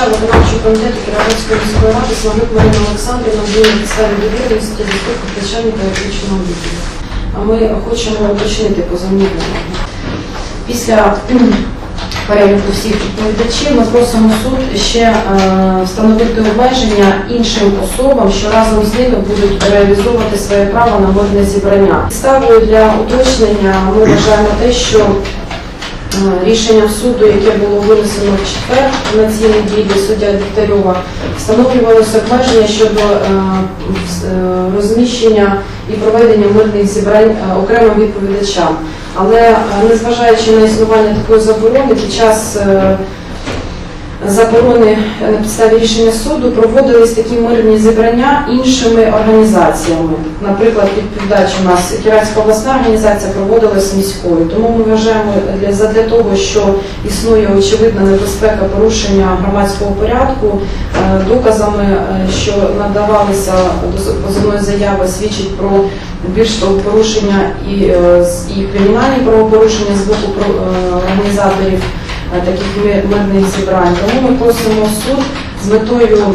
секретаря виконавчого комітету Кіровоградської міської ради Славик Марина Олександрівна на підставі довіреності заступник начальника юридичного відділу. А ми хочемо уточнити позовні вимоги. Після переліку всіх відповідачів ми просимо суд ще е, встановити обмеження іншим особам, що разом з ними будуть реалізовувати своє право на мирне зібрання. Підставою для уточнення ми вважаємо те, що Рішенням суду, яке було винесено в четвер на цій неділі суддя Дегтярьова, встановлювалося обмеження щодо е, е, розміщення і проведення мирних зібрань е, окремим відповідачам. Але е, незважаючи на існування такої заборони, під час е, заборони е, на підставі рішення суду проводились такі мирні зібрання іншими організаціями. Наприклад, відповідач у нас Кіратська обласна організація проводилась міською. Тому ми вважаємо для задля того, що існує очевидна небезпека порушення громадського порядку, е, доказами, е, що надавалися до позовної заяви, свідчить про більш порушення і, е, і кримінальні правопорушення з боку е, організаторів е, таких мирних зібрань. Тому ми просимо суд з метою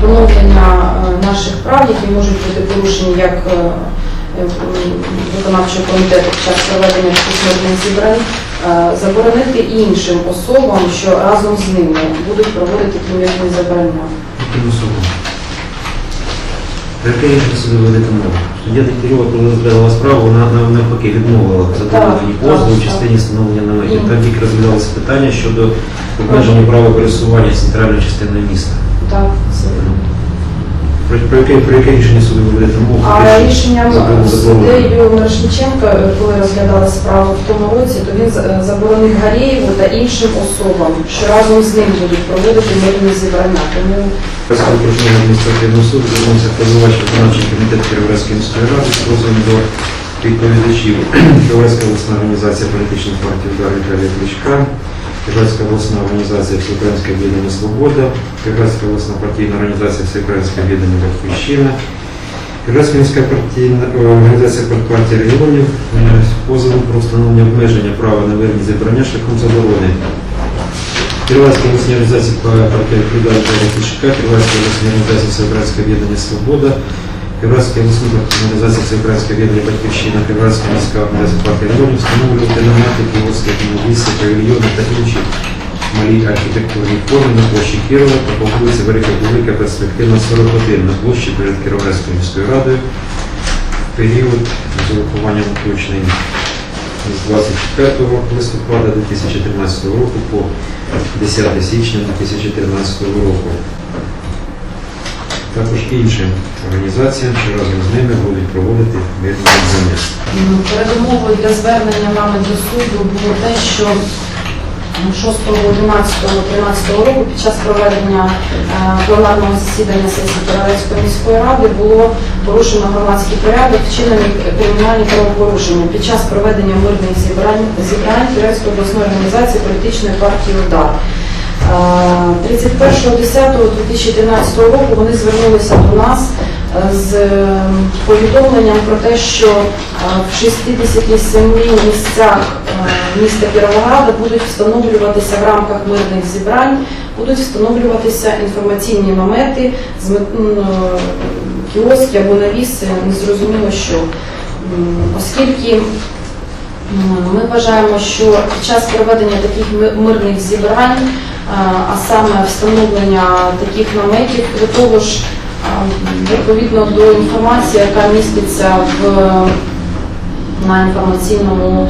поновлення е, наших прав, які можуть бути порушені як е, е, виконавчого комітету під час проведення таких зібрань, е, заборонити іншим особам, що разом з ними будуть проводити мирні зібрання. Яке суду ведете мову? Суддя Дегтярьова, коли розглядала справу, вона навпаки відмовила задоволені позову в частині встановлення наметів. Там тільки розглядалося питання щодо обмеження права пересування центральної частини міста. Так, Про, про, яке, про яке рішення суду ви ведете мову? А рішенням суддею Мирошниченка, коли розглядали справу в тому році, то він е, заборонив Гарєєву та іншим особам, що разом з ним будуть проводити мирні зібрання. Тому Після окружного адміністративного суду звернувся позивач виконавчий комітет Кіровоградської міської ради з позовом до відповідачів Кіровоградська обласна організація політичних партій «Удар» Віталія Кличка, Кіровоградська обласна організація Всеукраїнське об'єднання «Свобода», Кіровоградська обласна партійна організація Всеукраїнське об'єднання «Батьківщина», Кіровоградська міська партійна е, організація партії регіонів з про встановлення обмеження права на мирні зібрання шляхом заборони. Кіровоградська обласна організація партії «Відповідальність Віталія Кличка, Кіровоградська обласна організація Всеукраїнське об'єднання «Свобода», Кіровоградська обласна організація Всеукраїнське об'єднання «Батьківщина», Кіровоградська міська організація партії регіонів встановлювати намети, кіоски, автомобільці, павільйони та інші малі архітектурні форми на площі по вулиці Велика Велика Перспективна 41 на площі перед Кіровоградською міською радою в період з урахуванням включений з 25 листопада 2013 року по 10 січня 2013 року. Також іншим організаціям, що разом з ними будуть проводити мирні зібрання. передумовою для звернення нами до суду було те, що 6, 11, 13 року під час проведення е, пленарного засідання сесії Кіровоградської міської ради було порушено громадський порядок, вчинені кримінальні правопорушення під час проведення мирних зібрань зібрань Кіровоградської обласної організації політичної партії «Удар». Е, 31.10.2013 року вони звернулися до нас е, з е, повідомленням про те, що е, в 67 місцях е, міста Кіровограда будуть встановлюватися в рамках мирних зібрань, будуть встановлюватися інформаційні намети е, кіоски або навіси, незрозуміло що. Оскільки ми вважаємо, що під час проведення таких мирних зібрань, а саме встановлення таких наметів, до того ж, відповідно до інформації, яка міститься в на інформаційному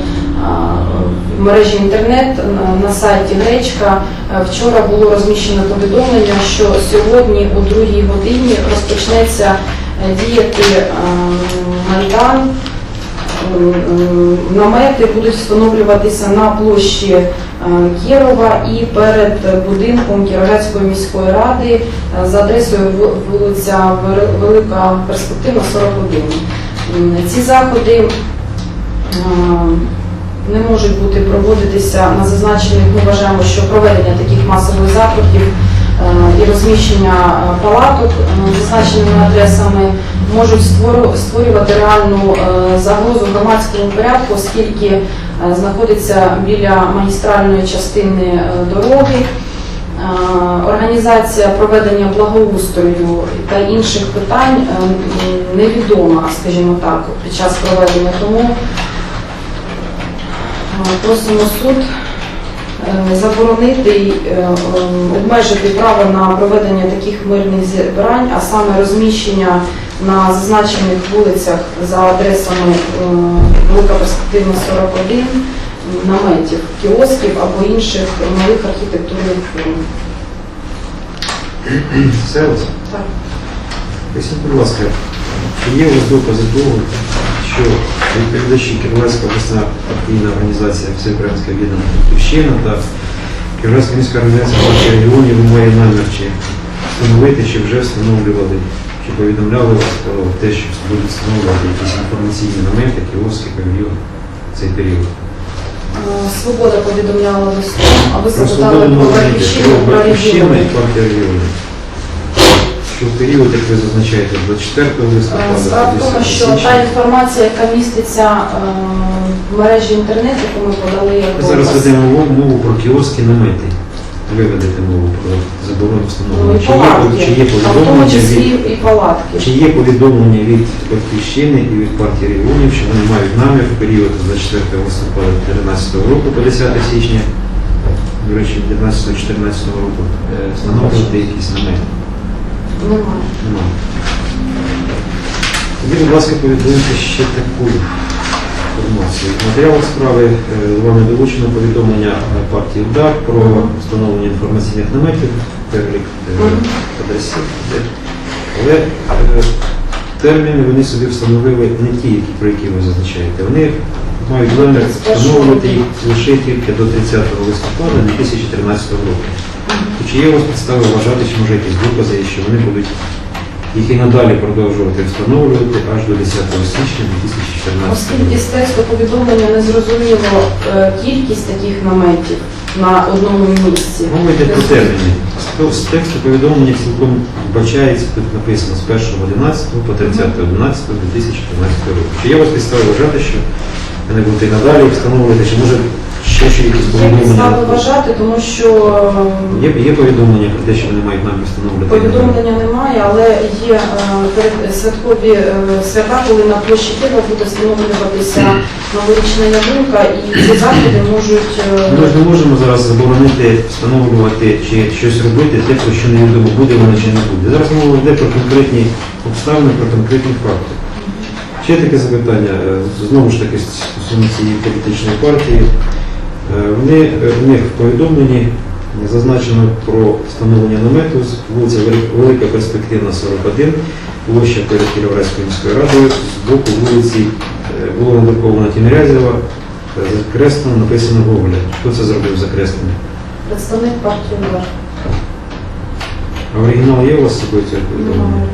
мережі інтернет на- сайті Гречка е, вчора було розміщено повідомлення, що сьогодні о 2 годині розпочнеться е, діяти е, майдан. М, Намети будуть встановлюватися на площі е, Кірова і перед будинком Кіровоградської міської ради е, за адресою вулиця Велика Перспективна 41. Ці заходи е, не можуть бути проводитися на зазначених. Ми вважаємо, що проведення таких масових заходів е, і розміщення е, палаток е, зазначеними адресами можуть створювати реальну е, загрозу громадському порядку, оскільки е, знаходиться біля магістральної частини е, дороги. Організація проведення благоустрою та інших питань невідома, скажімо так, під час проведення. Тому просимо суд заборонити обмежити право на проведення таких мирних зібрань, а саме розміщення на зазначених вулицях за адресами Велика Перспективна 41 наметів, кіосків або інших малих архітектурних форм. Все ось? Так. Поясніть, будь ласка, чи є у вас докази того, що відповідачі Кіровоградська обласна партійна організація Всеукраїнська об'єднана Батьківщина та Кіровоградська міська організація регіонів має намір чи встановити, чи вже встановлювали, чи повідомляли вас про те, що будуть встановлювати якісь інформаційні намети, кіоски, павільйон в цей період. Е, Свобода повідомляла листом, а ви запитали про батьківщину, про регіони. Що в період, як ви зазначаєте, з 24 Е, листопада Справа в тому, що та інформація, яка міститься е, в мережі інтернет, яку ми подали Ми зараз ведемо мову, мову про кіоски намети. Ви ведете мову про заборону ну, встановлення. і Чи є, чи є повідомлення від чи є повідомлення від батьківщини і від партії регіонів, що вони мають намір в період з 24 листопада 2013 року по 10 січня, до речі, 15-14 року, е, встановлювати якісь намети? Немає. Немає. Тоді, будь ласка, повідомте ще таку інформацію. В матеріалах справи е, вами долучено повідомлення партії УДАР про встановлення інформаційних наметів, перелік е, адресів. Але е, терміни вони собі встановили не ті, які, про які ви зазначаєте. Вони мають намір 31 встановлювати їх лише тільки до 30 листопада 2013 року. Чи є у вас підстави вважати, що може якісь докази, що вони будуть їх і надалі продовжувати встановлювати аж до 10 січня 2014 Оскільки з тексту повідомлення не зрозуміло е, кількість таких наметів на одному місці. Мова йде про терміни. З- З тексту повідомлення цілком вбачається, тут написано з 1.11 по 30.11.2014 року. Чи є у вас підстави вважати, що вони будуть і надалі встановлювати, чи може ще що якісь повідомлення? підстави вважати, тому що е, Є, є повідомлення про те, що вони мають намір встановлювати? повідомлення немає, але є е, перед- святкові е, свята, коли на площі Києва буде встановлюватися новорічна ялинка, і ці заходи можуть е, Ми ж не можемо зараз заборонити встановлювати чи щось робити, те, про що невідомо, буде воно чи не буде. Зараз мова йде про конкретні обставини, про конкретні факти. Ще таке запитання, е, знову ж таки, стосовно цієї політичної партії. Е, Вони, е, них в повідомленні зазначено про встановлення намету з вулиця Велика Перспективна 41, площа перед Кіровоградською міською радою, з боку вулиці е, було надруковано Тімірязєва, е, закреслено, написано Гоголя. Хто це зробив закреслення? представник партії. А оригінал є у вас з собою цього повідомлення? Немає.